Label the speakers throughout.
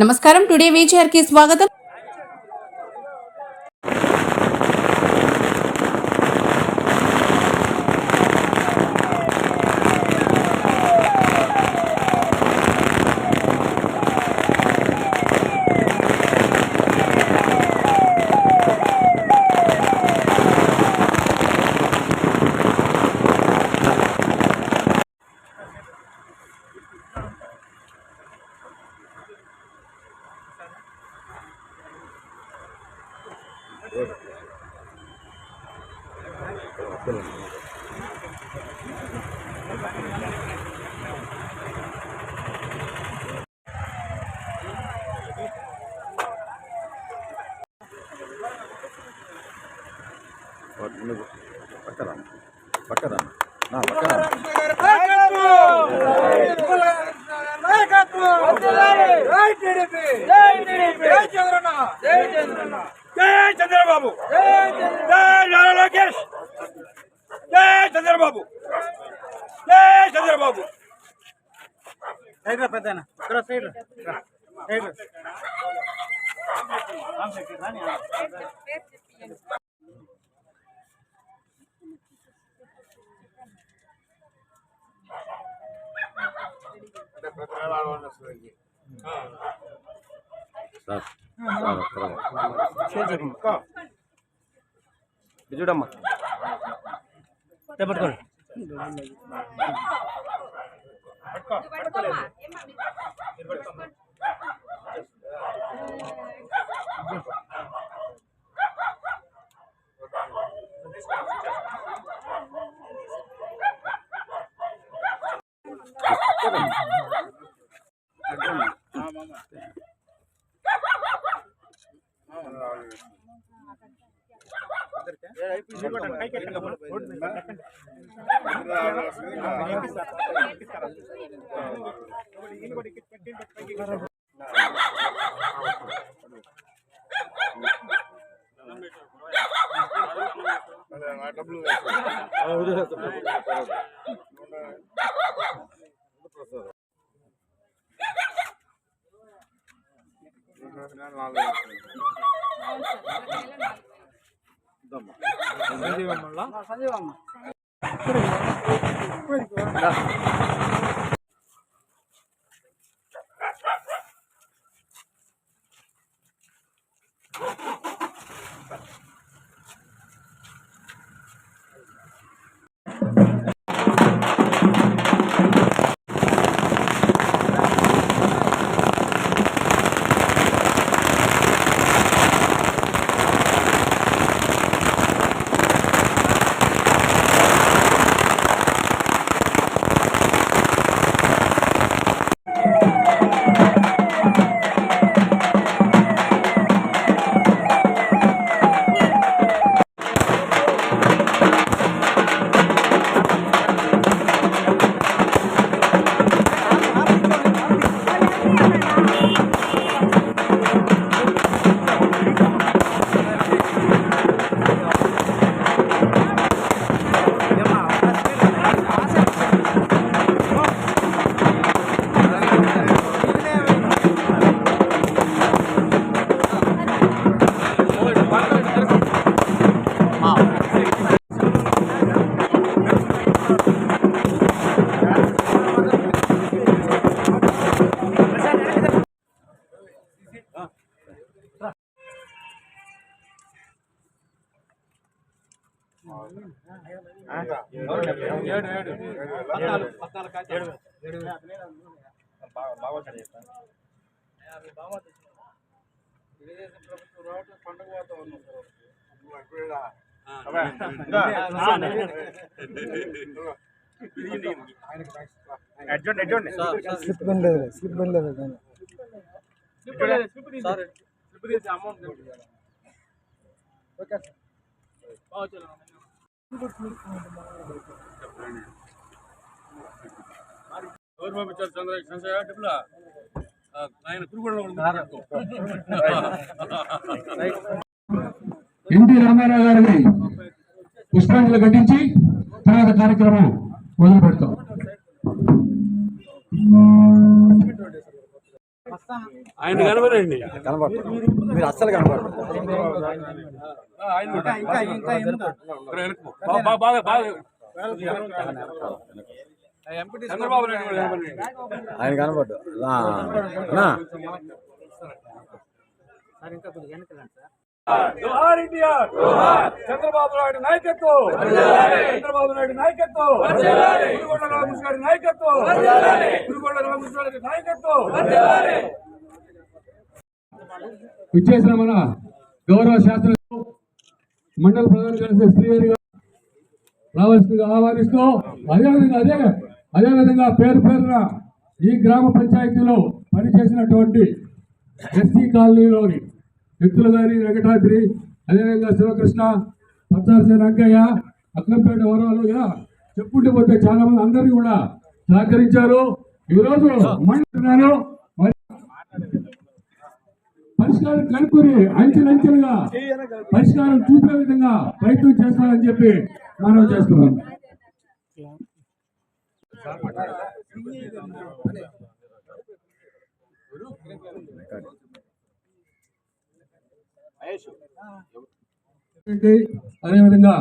Speaker 1: నమస్కారం today feature కి స్వాగతం
Speaker 2: నువ్వు పక్కరా పక్కరా నా పక్కరా
Speaker 3: జై చంద్రబాబు జై నారా లోకేష్ జై చంద్రబాబు జై చంద్రబాబు
Speaker 4: సైడ్ రా పెద్దనా ఇక్కడ సైడ్ రా సైడ్ డబ్బులు
Speaker 2: సార్ సార్
Speaker 4: చూడమ్మా పట్టుకోండి
Speaker 3: అడ్జోండి అడ్జోండి
Speaker 4: స్లిప్ బండ్ లేదు. స్లిప్ బండ్ లేదు దాన్ని
Speaker 3: ఎవరు పంపించారు చంద్ర సంశయ డబ్బులా ఆయన కురుగొండ
Speaker 5: ఎన్టీ రామారావు గారిని పుష్పాంజలి ఘటించి తర్వాత కార్యక్రమం మొదలు పెడతాం
Speaker 6: ఆయన కనబడండి.
Speaker 2: మీరు అస్సలు కనబడరు.
Speaker 6: ఆయన కనబడండి. జోహార్ ఎన్టీఆర్ చంద్రబాబు నాయుడు నాయకత్వం. చంద్రబాబు నాయుడు నాయకత్వం. గురుగొండ రామకృష్ణ గారి నాయకత్వం. ఇచ్చేసిన
Speaker 3: విచ్చేసిన మన గౌరవ శాస్త్ర మండల ప్రధాన కార్యదర్శి శ్రీహరి గారు రావాల్సిందిగా ఆహ్వానిస్తూ అదేవిధంగా అదే అదేవిధంగా పేరు పేరున ఈ గ్రామ పంచాయతీలో పనిచేసినటువంటి ఎస్సీ కాలనీలోని వ్యక్తులు గారి వెంకటాద్రి అదేవిధంగా శివకృష్ణ పచ్చారసే రంగయ్య అక్కంపేట వరాలు ఇలా చెప్పుకుంటూ పోతే చాలా మంది అందరినీ కూడా సహకరించారు. ఈరోజు పరిష్కారం కనుక్కొని అంచెలంచెలుగా పరిష్కారం చూపే విధంగా ప్రయత్నం చేస్తారని చెప్పి మనం చేస్తున్నాం? అదేవిధంగా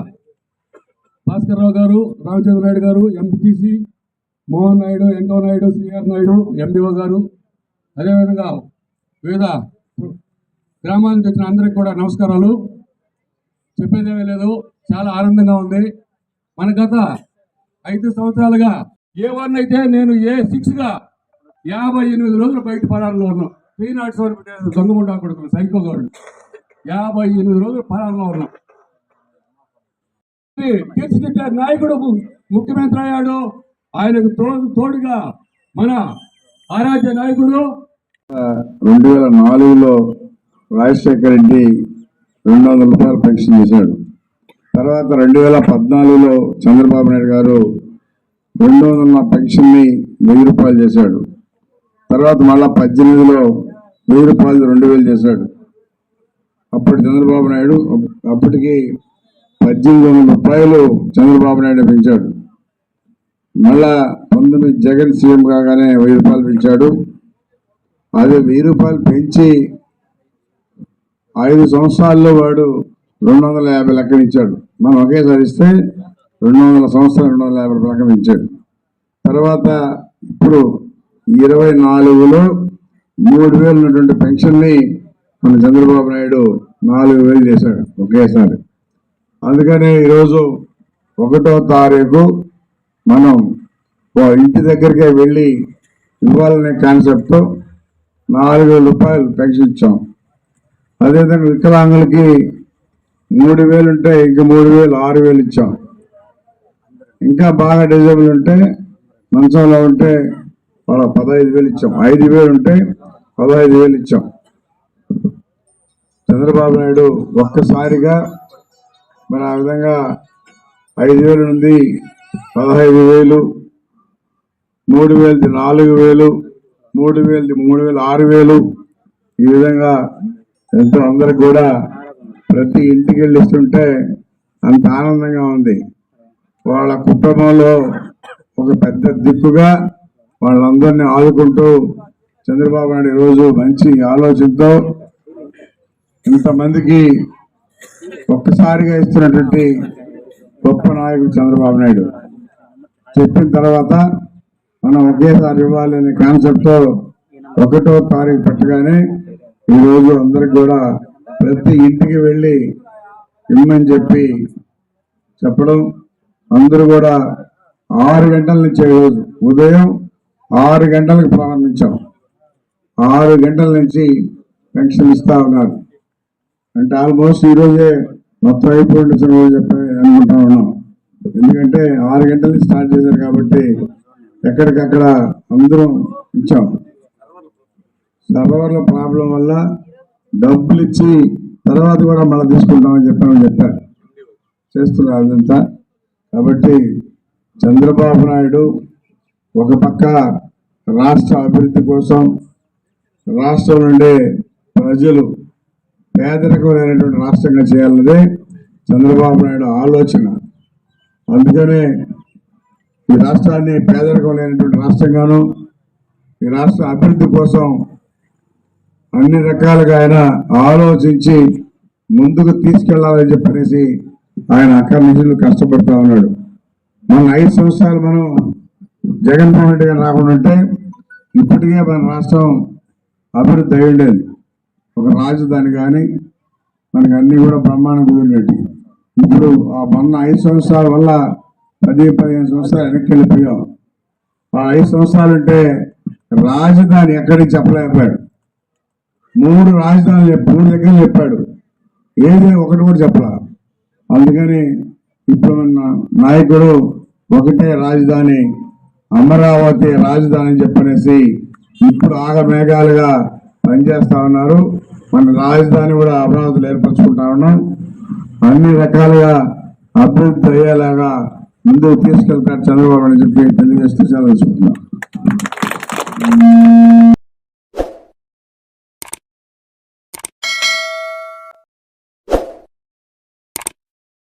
Speaker 3: భాస్కర్ రావు గారు రామచంద్ర నాయుడు గారు ఎంపీటీసీ మోహన్ నాయుడు వెంకవ నాయుడు సిఆర్ నాయుడు ఎండిఓ గారు. అదేవిధంగా వివిధ గ్రామాల నుంచి వచ్చిన అందరికి కూడా నమస్కారాలు. చెప్పేదేమీ లేదు. చాలా ఆనందంగా ఉంది. మన గత ఐదు సంవత్సరాలుగా ఏ వన్ అయితే నేను ఏ సిక్స్గా యాభై ఎనిమిది రోజులు బయట పరారులో ఉన్నాం త్రీ నాట్ సెవెన్ పెట్టేసి దొంగముండా కొడుకులు సైకో గాడు యాభై ఎనిమిది రోజులు పరారులో ఉన్నాం తీర్చిదిద్దే నాయకుడు ము- ముఖ్యమంత్రి అయ్యాడు. ఆయనకు తోడు తోడుగా మన ఆరాధ్య నాయకుడు
Speaker 4: రెండు వేల నాలుగులో రాజశేఖర్ రెడ్డి రెండు వందల రూపాయలు పెన్షన్ చేశాడు. తర్వాత రెండు వేల పద్నాలుగులో చంద్రబాబు నాయుడు గారు రెండు వందల పెన్షన్ని వెయ్యి రూపాయలు చేశాడు. తర్వాత మళ్ళా పద్దెనిమిదిలో వెయ్యి రూపాయలు రెండు వేలు చేశాడు. అప్పుడు చంద్రబాబు నాయుడు అప్పటికి పద్దెనిమిది వందల రూపాయలు చంద్రబాబు నాయుడు పెంచాడు. మళ్ళా పంతొమ్మిది జగన్ సీఎం కాగానే వెయ్యి రూపాయలు పెంచాడు. అదే వెయ్యి రూపాయలు పెంచి ఐదు సంవత్సరాల్లో వాడు రెండు వందల యాభై లెక్కన ఇచ్చాడు. మనం ఒకేసారి ఇస్తే రెండు వందల సంవత్సరాలు రెండు వందల యాభై లెక్కన ఇచ్చాడు. తర్వాత ఇప్పుడు ఇరవై నాలుగులో మూడు వేలు ఉన్నటువంటి పెన్షన్ని మన చంద్రబాబు నాయుడు నాలుగు వేలు చేశాడు ఒకేసారి. అందుకనే ఈరోజు ఒకటో తారీఖు మనం ఇంటి దగ్గరికే వెళ్ళి ఇవ్వాలనే కాన్సెప్ట్తో నాలుగు వేల రూపాయలు పెన్షన్ ఇచ్చాం అదేవిధంగా వికలాంగులకి మూడు వేలు ఉంటే ఇంక మూడు వేలు ఆరు వేలు ఇచ్చాం. ఇంకా బాగా డిజేబుల్ ఉంటే మంచంలో ఉంటే వాళ్ళ పదహైదు వేలు ఇచ్చాం. ఐదు వేలు ఉంటే పదహైదు వేలు ఇచ్చాం. చంద్రబాబు నాయుడు ఒక్కసారిగా మరి ఆ విధంగా ఐదు వేలు నుండి పదహైదు వేలు మూడు వేలది నాలుగు వేలు మూడు వేలది మూడు వేలు ఆరు వేలు. ఈ విధంగా ఎంతో అందరికి కూడా ప్రతి ఇంటికి వెళ్ళిస్తుంటే అంత ఆనందంగా ఉంది. వాళ్ళ కుటుంబంలో ఒక పెద్ద దిక్కుగా వాళ్ళందరినీ ఆదుకుంటూ చంద్రబాబు నాయుడు ఈరోజు మంచి ఆలోచనతో ఇంతమందికి ఒక్కసారిగా ఇస్తున్నటువంటి గొప్ప నాయకుడు చంద్రబాబు నాయుడు. చెప్పిన తర్వాత మనం ఒకేసారి ఇవ్వాలి అనే కాన్సెప్ట్తో ఒకటో తారీఖు పెట్టగానే ఈరోజు అందరికి కూడా ప్రతి ఇంటికి వెళ్ళి ఇమ్మని చెప్పి చెప్పడం. అందరూ కూడా ఆరు గంటల నుంచి ఈరోజు ఉదయం ఆరు గంటలకు ప్రారంభించాం. ఆరు గంటల నుంచి పెన్షన్ ఇస్తా ఉన్నారు. అంటే ఆల్మోస్ట్ ఈరోజే మొత్తం అయిపోయింది రోజు చెప్పి అనుకుంటా ఉన్నాం ఎందుకంటే ఆరు గంటల నుంచి స్టార్ట్ చేశారు కాబట్టి ఎక్కడికక్కడ అందరం ఇచ్చాం. సర్వర్ల ప్రాబ్లం వల్ల డబ్బులు ఇచ్చి తర్వాత కూడా మళ్ళీ తీసుకుంటామని చెప్పామని చెప్పారు. చేస్తున్నారు అదంతా కాబట్టి చంద్రబాబు నాయుడు ఒక పక్క రాష్ట్ర అభివృద్ధి కోసం రాష్ట్రం నుండి ప్రజలు పేదరికమైనటువంటి రాష్ట్రంగా చేయాలన్నదే చంద్రబాబు నాయుడు ఆలోచన. అందుకనే ఈ రాష్ట్రాన్ని పేదరికం లేనటువంటి రాష్ట్రంగాను ఈ రాష్ట్ర అభివృద్ధి కోసం అన్ని రకాలుగా ఆయన ఆలోచించి ముందుకు తీసుకెళ్ళాలని చెప్పనేసి ఆయన అక్కడి నుంచి కష్టపడతా ఉన్నాడు. మన ఐదు సంవత్సరాలు మనం జగన్మోహన్ రెడ్డి గారు రాకుండా ఉంటే ఇప్పటికే మన రాష్ట్రం అభివృద్ధి అయి ఉండేది. ఒక రాజధాని కానీ మనకు అన్నీ కూడా బ్రహ్మాండం కుదిరినట్టు ఇప్పుడు ఆ మొన్న ఐదు సంవత్సరాల వల్ల పది పదిహేను సంవత్సరాలు వెనక్కి వెళ్ళిపోయాం. ఆ ఐదు సంవత్సరాలు అంటే రాజధాని ఎక్కడికి చెప్పలేకపోయాడు. మూడు రాజధానులు చెప్ప- మూడు దగ్గర చెప్పాడు. ఏది ఒకటి కూడా చెప్పలా. అందుకని ఇప్పుడు ఉన్న నాయకుడు ఒకటే రాజధాని అమరావతి రాజధాని అని చెప్పనేసి ఇప్పుడు ఆగమేఘాలుగా పనిచేస్తా ఉన్నారు. మన రాజధాని కూడా అమరావతిలో ఏర్పరచుకుంటా ఉన్నాం. అన్ని రకాలుగా అభివృద్ధి అయ్యేలాగా ముందుకు తీసుకెళ్తారు చంద్రబాబు అని చెప్పి తెలియజేస్తూ సెలవు